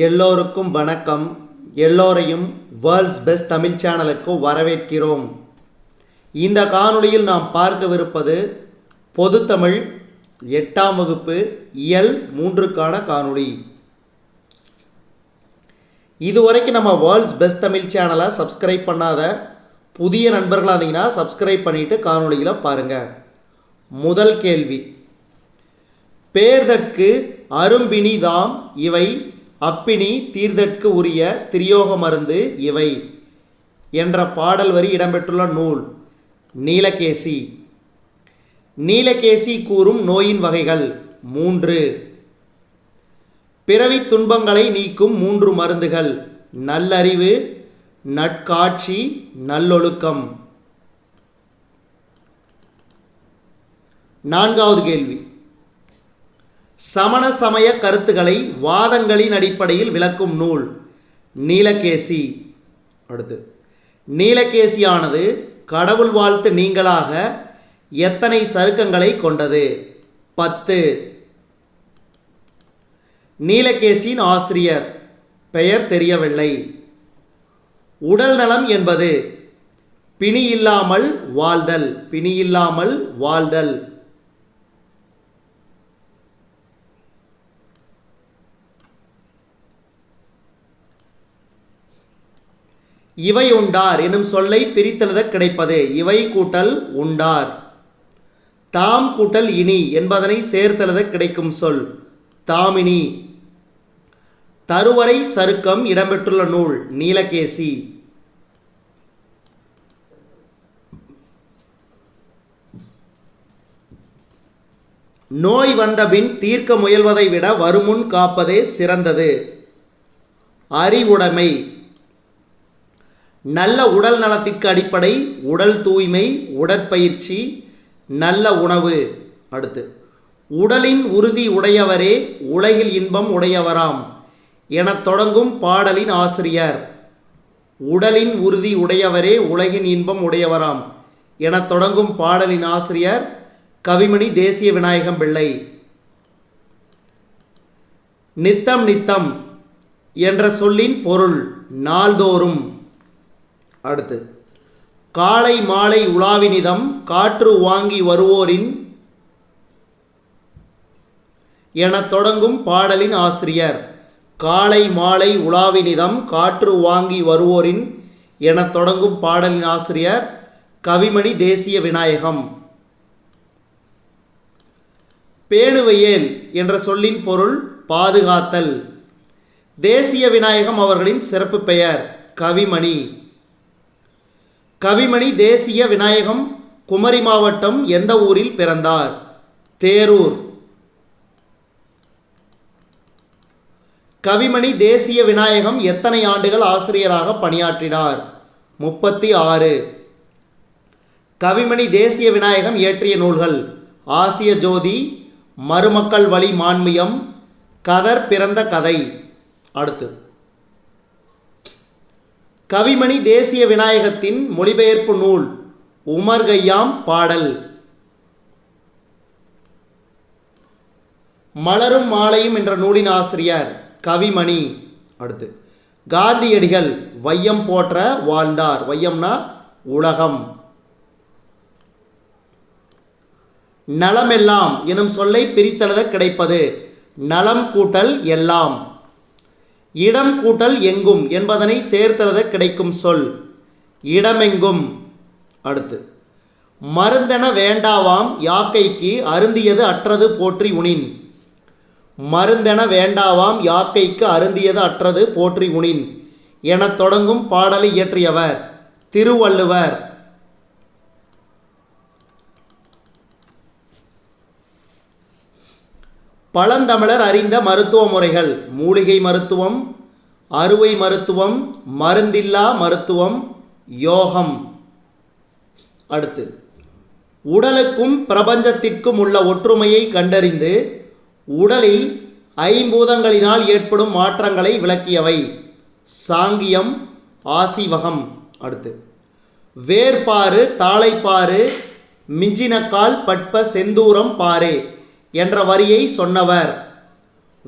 எல்லோருக்கும் வணக்கம். எல்லோரையும் வேர்ல்ட்ஸ் பெஸ்ட் தமிழ் சேனலுக்கு வரவேற்கிறோம். இந்த காணொளியில் நாம் பார்க்கவிருப்பது பொதுத்தமிழ் எட்டாம் வகுப்பு இயல் மூன்றுக்கான காணொளி. இதுவரைக்கும் நம்ம வேர்ல்ட்ஸ் பெஸ்ட் தமிழ் சேனலை சப்ஸ்கிரைப் பண்ணாத புதிய நண்பர்களாக இருந்தீங்கன்னா சப்ஸ்கிரைப் பண்ணிவிட்டு காணொலியில் பாருங்கள் முதல் கேள்வி. பேர்தற்கு அரும்பினிதாம் இவை அப்பினி தீர்தற்கு உரிய திரியோக மருந்து இவை என்ற பாடல் வரி இடம்பெற்றுள்ள நூல். நீலகேசி. நீலகேசி கூறும் நோயின் வகைகள் மூன்று. பிறவித் துன்பங்களை நீக்கும் மூன்று மருந்துகள் நல்லறிவு நட்காட்சி நல்லொழுக்கம். நான்காவது கேள்வி. சமண சமய கருத்துக்களை வாதங்களின் அடிப்படையில் விளக்கும் நூல். நீலகேசி. அடுத்து. நீலகேசியானது கடவுள் வாழ்த்து நீங்களாக எத்தனை சருக்கங்களை கொண்டது? பத்து. நீலகேசியின் ஆசிரியர். பெயர் தெரியவில்லை. உடல் நலம் என்பது பிணி இல்லாமல் வாழ்தல். பிணி இல்லாமல் வாழ்தல். இவை உண்டார் எனும் சொல்லை பிரித்தெழுத கிடைப்பது. இவை கூட்டல் உண்டார். தாம் கூட்டல் இனி என்பதனை சேர்த்தெழுத கிடைக்கும் சொல். தாமினி தருவரை சருக்கம் இடம்பெற்றுள்ள நூல் நீலகேசி. நோய் வந்தபின் தீர்க்க முயல்வதை விட வருமுன் காப்பதே சிறந்தது. அறிவுடைமை. நல்ல உடல் நலத்திற்கு அடிப்படை உடல் தூய்மை உடற்பயிற்சி நல்ல உணவு. அடுத்து உடலின் உறுதி உடையவரே உலகில் இன்பம் உடையவராம் எனத் தொடங்கும் பாடலின் ஆசிரியர். உடலின் உறுதி உடையவரே உலகின் இன்பம் உடையவராம் எனத் தொடங்கும் பாடலின் ஆசிரியர் கவிமணி தேசிய விநாயகம் பிள்ளை. நித்தம் நித்தம் என்ற சொல்லின் பொருள் நாள்தோறும். அடுத்து காலை மாலை உலாவினிதம் காற்று வாங்கி வருவோரின் எனத் தொடங்கும் பாடலின் ஆசிரியர். காலை மாலை உலாவினிதம் காற்று வாங்கி வருவோரின் எனத் தொடங்கும் பாடலின் ஆசிரியர் கவிமணி தேசிய விநாயகம். பேணுவையேல் என்ற சொல்லின் பொருள் பாதுகாத்தல். தேசிய விநாயகம் அவர்களின் சிறப்பு பெயர் கவிமணி. கவிமணி தேசிய விநாயகம் குமரி மாவட்டம் எந்த ஊரில் பிறந்தார்? தேரூர். கவிமணி தேசிய விநாயகம் எத்தனை ஆண்டுகள் ஆசிரியராக பணியாற்றினார்? முப்பத்தி ஆறு. கவிமணி தேசிய விநாயகம் இயற்றிய நூல்கள் ஆசிய ஜோதி மருமக்கள் வழி மான்மியம் கதர் பிறந்த கதை. அடுத்து. கவிமணி தேசிய விநாயகத்தின் மொழிபெயர்ப்பு நூல் உமர்கையாம் பாடல். மலரும் மாலையும் என்ற நூலின் ஆசிரியர் கவிமணி. அடுத்து காந்தியடிகள் வையம் போற்ற வாழ்ந்தார். வையம்னா உலகம். நலமெல்லாம் எனும் சொல்லை பிரித்தளத கிடைப்பது நலம் கூட்டல் எல்லாம். இடம் கூட்டல் எங்கும் என்பதனை சேர்த்தெழுத கிடைக்கும் சொல். இடமெங்கும். அடுத்து. மருந்தென வேண்டாவாம் யாக்கைக்கு அருந்தியது அற்றது போற்றி உணின் மருந்தென வேண்டாவாம் யாக்கைக்கு அருந்தியது அற்றது போற்றி உணின் எனத் தொடங்கும் பாடலை இயற்றியவர் திருவள்ளுவர். பழந்தமிழர் அறிந்த மருத்துவ முறைகள். மூலிகை மருத்துவம் அறுவை மருத்துவம் மருந்தில்லா மருத்துவம் யோகம். அடுத்து உடலுக்கும் பிரபஞ்சத்திற்கும் உள்ள ஒற்றுமையை கண்டறிந்து உடலில் ஐம்பூதங்களினால் ஏற்படும் மாற்றங்களை விளக்கியவை. சாங்கியம் ஆசிவகம். அடுத்து வேர்பாறு தாளைப்பாறு மிஞ்சினக்கால் பட்ப செந்தூரம் பாரு என்ற வரியை சொன்னவர்.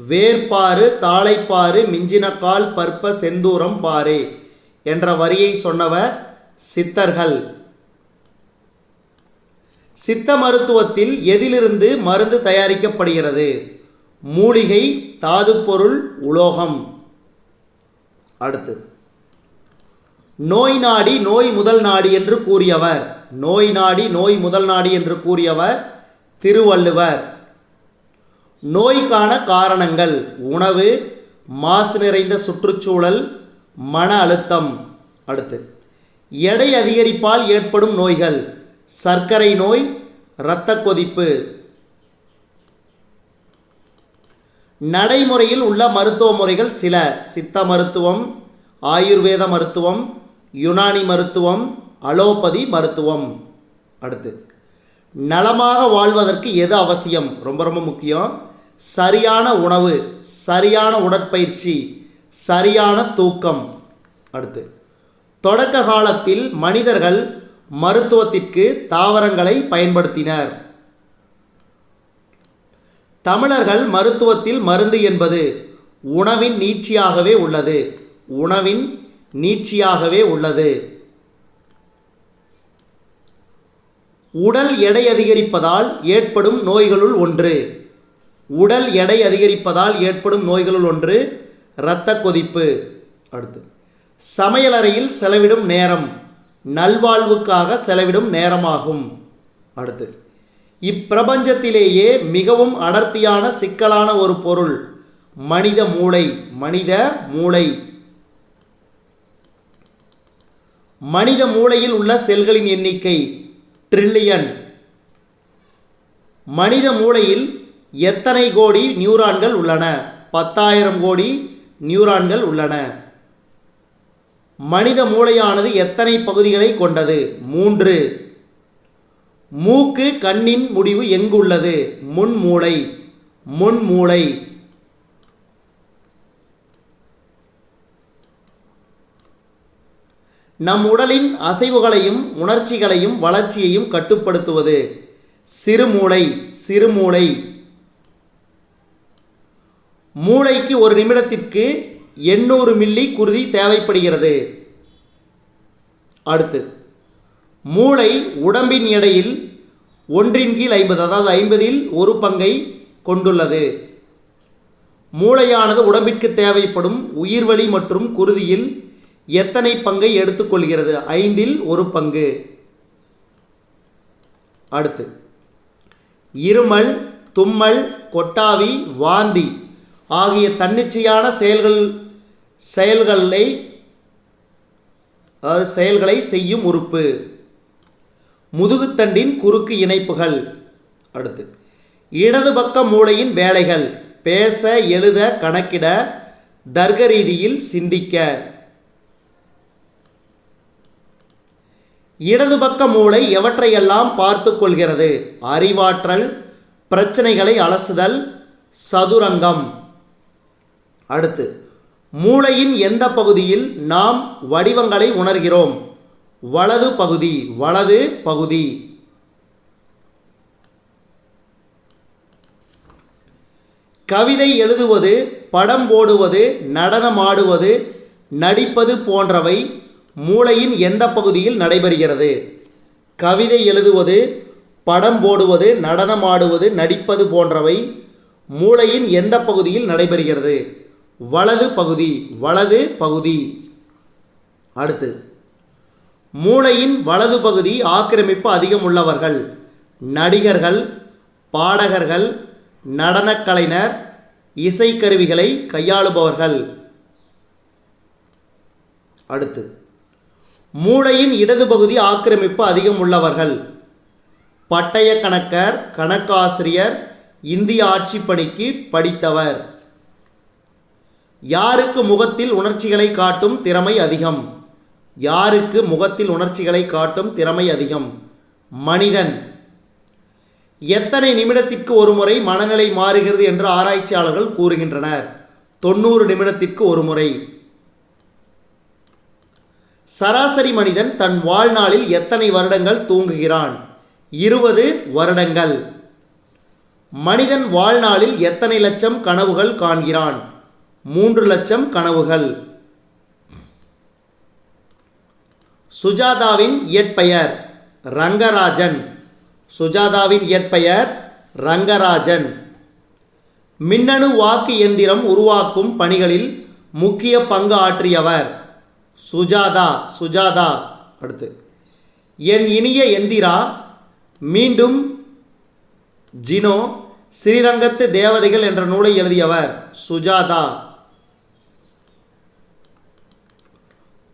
வேர்பாறு தாளைப்பாறு மிஞ்சினக்கால் பற்ப செந்தூரம் பாரு என்ற வரியை சொன்னவர் சித்தர்கள். சித்த மருத்துவத்தில் எதிலிருந்து மருந்து தயாரிக்கப்படுகிறது? மூலிகை தாதுப்பொருள் உலோகம். அடுத்து. நோய் நாடி நோய் முதல் நாடி என்று கூறியவர். நோய் நாடி நோய் முதல் நாடி என்று கூறியவர் திருவள்ளுவர். நோய்க்கான காரணங்கள். உணவு மாசு நிறைந்த சுற்றுச்சூழல் மன அழுத்தம். அடுத்து எடை அதிகரிப்பால் ஏற்படும் நோய்கள். சர்க்கரை நோய் இரத்த கொதிப்பு. நடைமுறையில் உள்ள மருத்துவ முறைகள் சில. சித்த மருத்துவம் ஆயுர்வேத மருத்துவம் யுனானி மருத்துவம் அலோபதி மருத்துவம். அடுத்து நலமாக வாழ்வதற்கு எது அவசியம்? ரொம்ப ரொம்ப முக்கியம். சரியான உணவு சரியான உடற்பயிற்சி சரியான தூக்கம். அடுத்து தொடக்க காலத்தில் மனிதர்கள் மருத்துவத்திற்கு தாவரங்களை பயன்படுத்தினர். தமிழர்கள் மருத்துவத்தில் மருந்து என்பது உணவின் நீட்சியாகவே உள்ளது. உணவின் நீட்சியாகவே உள்ளது. உடல் எடை அதிகரிப்பதால் ஏற்படும் நோய்களுள் ஒன்று. உடல் எடை அதிகரிப்பதால் ஏற்படும் நோய்களுள் ஒன்று இரத்த கொதிப்பு அடுத்து சமையலறையில் செலவிடும் நேரம் நல்வாழ்வுக்காக செலவிடும் நேரமாகும். அடுத்து இப்பிரபஞ்சத்திலேயே மிகவும் அடர்த்தியான சிக்கலான ஒரு பொருள் மனித மூளை மனித மூளை. மனித மூளையில் உள்ள செல்களின் எண்ணிக்கை ட்ரில்லியன் மனித மூளையில் எத்தனை கோடி நியூரான்கள் உள்ளன? பத்தாயிரம் கோடி நியூரான்கள் உள்ளன. மனித மூளையானது எத்தனை பகுதிகளை கொண்டது? மூன்று. மூக்கு கண்ணின் முடிவு எங்குள்ளது? முன்மூளை. முன்மூளை. நம் உடலின் அசைவுகளையும் உணர்ச்சிகளையும் வளர்ச்சியையும் கட்டுப்படுத்துவது. சிறுமூளை சிறுமூளை. மூளைக்கு ஒரு நிமிடத்திற்கு எண்ணூறு மில்லி குருதி தேவைப்படுகிறது. அடுத்து மூளை உடம்பின் எடையில் ஒன்றின் கீழ் ஐம்பது அதாவது ஐம்பதில் ஒரு பங்கை கொண்டுள்ளது. மூளையானது உடம்பிற்கு தேவைப்படும் உயிர்வழி மற்றும் குருதியில் எத்தனை பங்கை எடுத்துக்கொள்கிறது? ஐந்தில் ஒரு பங்கு. அடுத்து இருமல் தும்மல் கொட்டாவி வாந்தி. ஆகிய தன்னிச்சையான செயல்கள் செயல்களை அதாவது செயல்களை செய்யும் உறுப்பு. முதுகுத்தண்டின் குறுக்கு இணைப்புகள். அடுத்து இடது பக்க மூளையின் வேலைகள். பேச எழுத கணக்கிட தர்க்க ரீதியில் சிந்திக்க. இடது பக்க மூளை எவற்றையெல்லாம் பார்த்து கொள்கிறது? அறிவாற்றல் பிரச்சனைகளை அலசுதல் சதுரங்கம். அடுத்து மூளையின் எந்த பகுதியில் நாம் வடிவங்களை உணர்கிறோம்? வலது பகுதி வலது பகுதி. கவிதை எழுதுவது படம் போடுவது நடனமாடுவது நடிப்பது போன்றவை மூளையின் எந்த பகுதியில் நடைபெறுகிறது? கவிதை எழுதுவது படம் போடுவது நடனமாடுவது நடிப்பது போன்றவை மூளையின் எந்த பகுதியில் நடைபெறுகிறது? வலது பகுதி வலது பகுதி. அடுத்து மூளையின் வலது பகுதி ஆக்கிரமிப்பு அதிகம் உள்ளவர்கள் நடிகர்கள் பாடகர்கள் நடனக்கலைஞர் இசைக்கருவிகளை கையாளுபவர்கள். அடுத்து மூளையின் இடது பகுதி ஆக்கிரமிப்பு அதிகம் உள்ளவர்கள் பட்டய கணக்கர் கணக்காசிரியர் இந்திய ஆட்சிப் பணிக்கு படித்தவர். யாருக்கு முகத்தில் உணர்ச்சிகளை காட்டும் திறமை அதிகம்? யாருக்கு முகத்தில் உணர்ச்சிகளை காட்டும் திறமை அதிகம்? மனிதன். எத்தனை நிமிடத்திற்கு ஒருமுறை மனநிலை மாறுகிறது என்று ஆராய்ச்சியாளர்கள் கூறுகின்றனர். தொண்ணூறு நிமிடத்திற்கு ஒருமுறை. சராசரி மனிதன் தன் வாழ்நாளில் எத்தனை வருடங்கள் தூங்குகிறான்? இருபது வருடங்கள். மனிதன் வாழ்நாளில் எத்தனை லட்சம் கனவுகள் காண்கிறான்? மூன்று லட்சம் கனவுகள். சுஜாதாவின் இயற்பெயர் ரங்கராஜன். சுஜாதாவின் இயற்பெயர் ரங்கராஜன். மின்னணு வாக்கு எந்திரம் உருவாக்கும் பணிகளில் முக்கிய பங்கு ஆற்றியவர் சுஜாதா சுஜாதா. அடுத்து என் இனிய எந்திரா மீண்டும் ஜினோ ஸ்ரீரங்கத்து தேவதைகள் என்ற நூலை எழுதியவர் சுஜாதா.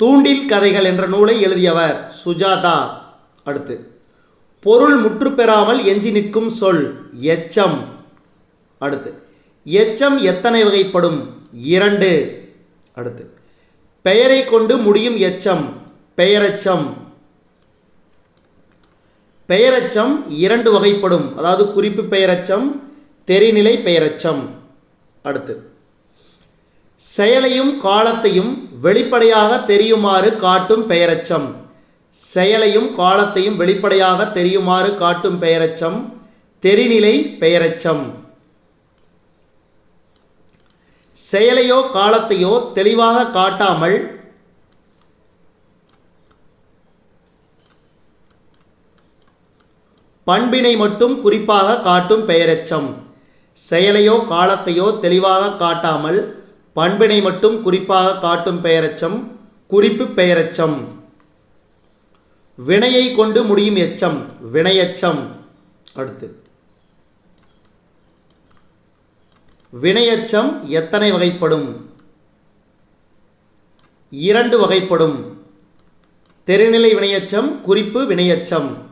தூண்டில் கதைகள் என்ற நூலை எழுதியவர் சுஜாதா. அடுத்து பொருள் முற்று பெறாமல் எஞ்சி நிற்கும் சொல் எச்சம். அடுத்து எச்சம் எத்தனை வகைப்படும்? இரண்டு. அடுத்து பெயரை கொண்டு முடியும் எச்சம் பெயரெச்சம். பெயரச்சம் இரண்டு வகைப்படும். அதாவது குறிப்பு பெயரச்சம் தெரிநிலை பெயரச்சம். அடுத்து செயலையும் காலத்தையும் வெளிப்படையாக தெரியுமாறு காட்டும் பெயரச்சம். செயலையும் காலத்தையும் வெளிப்படையாக தெரியுமாறு காட்டும் பெயரச்சம். தெரிநிலை பெயரச்சம். செயலையோ காலத்தையோ தெளிவாக காட்டாமல் பண்பினை மட்டும் குறிப்பாக காட்டும் பெயரெச்சம். செயலையோ காலத்தையோ தெளிவாக காட்டாமல் பண்பினை மட்டும் குறிப்பாக காட்டும் பெயரெச்சம் குறிப்பு பெயரெச்சம். வினையை கொண்டு முடியும் எச்சம் வினையச்சம். அடுத்து. வினையச்சம் எத்தனை வகைப்படும்? இரண்டு வகைப்படும். தெரிநிலை வினையச்சம் குறிப்பு வினையச்சம்.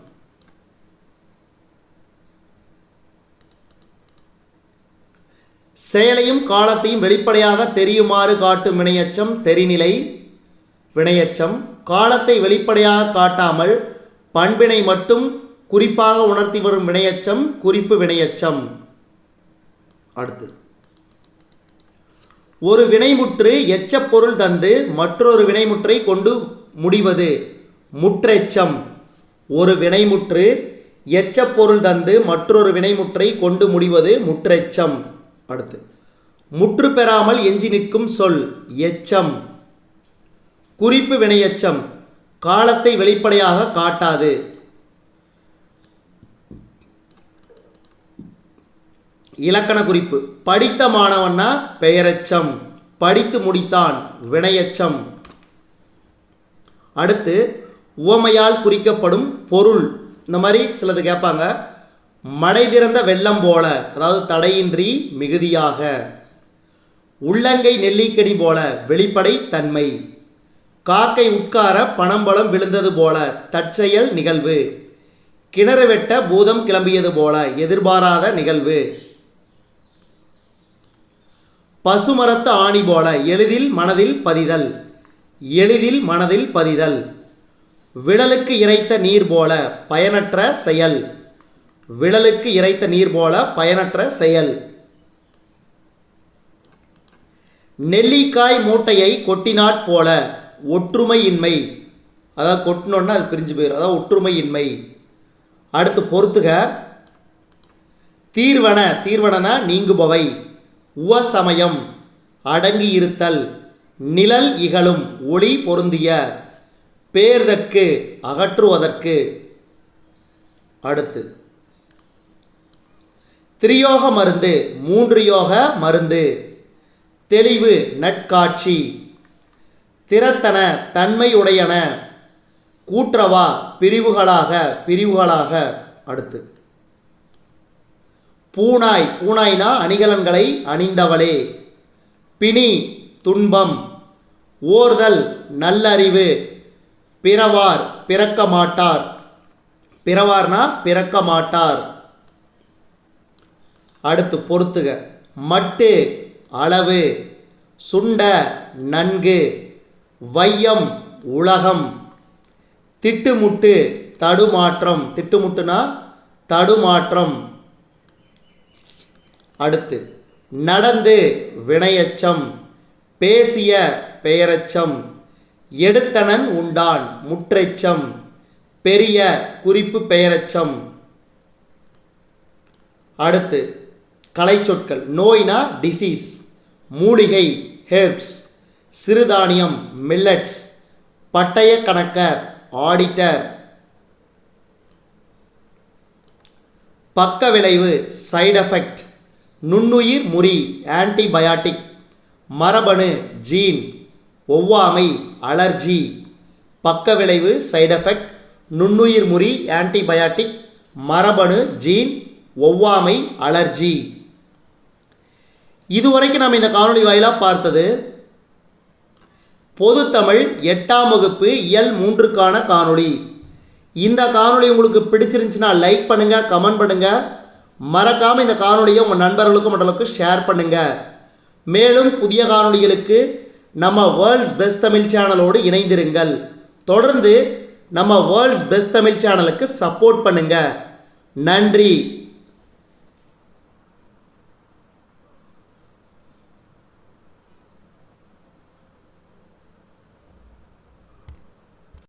செயலையும் காலத்தையும் வெளிப்படையாக தெரியுமாறு காட்டும் வினையச்சம் தெரிநிலை. வினையச்சம் காலத்தை வெளிப்படையாக காட்டாமல் பண்பினை மட்டும் குறிப்பாக உணர்த்தி வரும் வினையச்சம் குறிப்பு வினையச்சம். அடுத்து. ஒரு வினைமுற்று எச்சப்பொருள் தந்து மற்றொரு வினைமுற்றை கொண்டு முடிவது முற்றெச்சம். ஒரு வினைமுற்று எச்சப்பொருள் தந்து மற்றொரு வினைமுற்றை கொண்டு முடிவது முற்றெச்சம். அடுத்து. முற்று பெறாமல் எஞ்சி நிற்கும் சொல் எச்சம். குறிப்பு வினையச்சம் காலத்தை வெளிப்படையாக காட்டாது. இலக்கண குறிப்பு படித்த மாணவன்னா பெயரெச்சம் படித்து முடித்தான் வினையச்சம். அடுத்து உவமையால் குறிக்கப்படும் பொருள் இந்த மாதிரி சிலது கேட்பாங்க. மடை திறந்த வெள்ளம் போல அதாவது தடையின்றி மிகுதியாக. உள்ளங்கை நெல்லிக்கனி போல வெளிப்படை தன்மை. காக்கை உட்கார பணம்பழம் விழுந்தது போல தற்செயல் நிகழ்வு. கிணறு வெட்ட பூதம் கிளம்பியது போல எதிர்பாராத நிகழ்வு. பசுமரத்து ஆணி போல எளிதில் மனதில் பதிதல். எளிதில் மனதில் பதிதல். விடலுக்கு இறைத்த நீர் போல பயனற்ற செயல். விழலுக்கு இறைத்த நீர் போல பயனற்ற செயல். நெல்லிக்காய் மூட்டையை கொட்டினாற் போல ஒற்றுமையின்மை. அதாவது கொட்டினோன்னா அது பிரிஞ்சு போயிடும் அதாவது ஒற்றுமையின்மை. அடுத்து பொறுத்துக. தீர்வன தீர்வனனா நீங்குபவை. உவசமயம் அடங்கி இருத்தல் நிழல் இகழும் ஒளி பொருந்திய. பேர்தற்கு அகற்றுவதற்கு. அடுத்து. திரியோக மருந்து மூன்று யோக மருந்து. தெளிவு நட்காட்சி. திறத்தன தன்மையுடையன. கூற்றவா பிரிவுகளாக பிரிவுகளாக. அடுத்து. பூனாய் பூனாய்னா அணிகலன்களை அணிந்தவளே. பிணி துன்பம். ஓர்தல் நல்லறிவு. பிறவார் பிறக்க மாட்டார் பிறவார்னா பிறக்க மாட்டார் அடுத்து பொறுத்துக. மட்டு அளவு சுண்ட நன்கு வையம் உலகம். திட்டுமுட்டு தடுமாற்றம். திட்டுமுட்டுனா தடுமாற்றம். அடுத்து நடந்து வினையச்சம். பேசிய பெயரச்சம். எடுத்தனன் உண்டான் முற்றெச்சம். பெரிய குறிப்பு பெயரச்சம். அடுத்து கலைச்சொற்கள். நோய்னா டிசீஸ் மூலிகை ஹெர்ப்ஸ் சிறுதானியம் மில்லட்ஸ் பட்டய கணக்கர் ஆடிட்டர் பக்க விளைவு சைடு எஃபெக்ட் நுண்ணுயிர் முறி ஆன்டிபயாட்டிக் மரபணு ஜீன் ஒவ்வாமை அலர்ஜி பக்க விளைவு சைடு எஃபெக்ட் நுண்ணுயிர் முறி ஆன்டிபயாட்டிக் மரபணு ஜீன் ஒவ்வாமை அலர்ஜி இதுவரைக்கும் நாம் இந்த காணொலி வாயிலாக பார்த்தது பொதுத்தமிழ் எட்டாம் வகுப்பு இயல் மூன்றுக்கான காணொளி. இந்த காணொலி உங்களுக்கு பிடிச்சிருந்துச்சுன்னா லைக் பண்ணுங்கள் கமெண்ட் பண்ணுங்கள் மறக்காமல் இந்த காணொலியை உங்கள் நண்பர்களுக்கும் மற்றளவுக்கு ஷேர் பண்ணுங்கள் மேலும் புதிய காணொலிகளுக்கு நம்ம வேர்ல்ட்ஸ் பெஸ்ட் தமிழ் சேனலோடு இணைந்திருங்கள். தொடர்ந்து நம்ம வேர்ல்ட்ஸ் பெஸ்ட் தமிழ் சேனலுக்கு சப்போர்ட் பண்ணுங்கள் நன்றி.